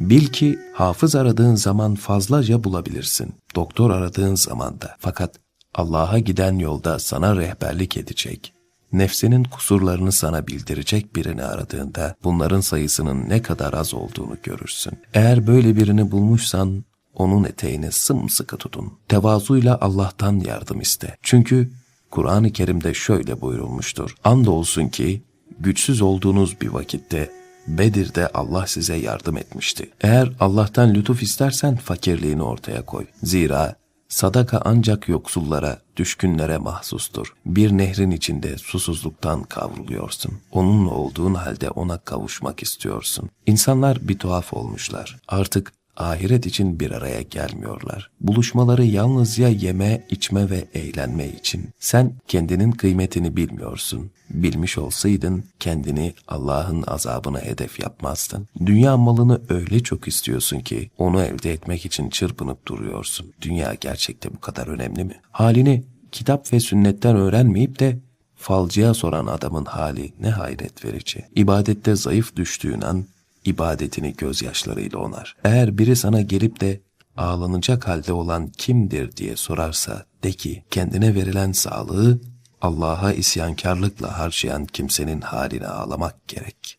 Bil ki hafız aradığın zaman fazlaca bulabilirsin. Doktor aradığın zaman da. Fakat Allah'a giden yolda sana rehberlik edecek, nefsinin kusurlarını sana bildirecek birini aradığında bunların sayısının ne kadar az olduğunu görürsün. Eğer böyle birini bulmuşsan onun eteğini sımsıkı tutun. Tevazuyla Allah'tan yardım iste. Çünkü Kur'an-ı Kerim'de şöyle buyurulmuştur. Andolsun ki güçsüz olduğunuz bir vakitte Bedir'de Allah size yardım etmişti. Eğer Allah'tan lütuf istersen fakirliğini ortaya koy. Zira sadaka ancak yoksullara, düşkünlere mahsustur. Bir nehrin içinde susuzluktan kavruluyorsun. Onunla olduğun halde ona kavuşmak istiyorsun. İnsanlar bir tuhaf olmuşlar. Artık ahiret için bir araya gelmiyorlar. Buluşmaları yalnızca yeme, içme ve eğlenme için. Sen kendinin kıymetini bilmiyorsun. Bilmiş olsaydın kendini Allah'ın azabına hedef yapmazdın. Dünya malını öyle çok istiyorsun ki onu elde etmek için çırpınıp duruyorsun. Dünya gerçekte bu kadar önemli mi? Halini kitap ve sünnetten öğrenmeyip de falcıya soran adamın hali ne hayret verici. İbadette zayıf düştüğün an ibadetini gözyaşlarıyla onar. Eğer biri sana gelip de ağlanacak halde olan kimdir diye sorarsa de ki kendine verilen sağlığı Allah'a isyankarlıkla harcayan kimsenin haline ağlamak gerek.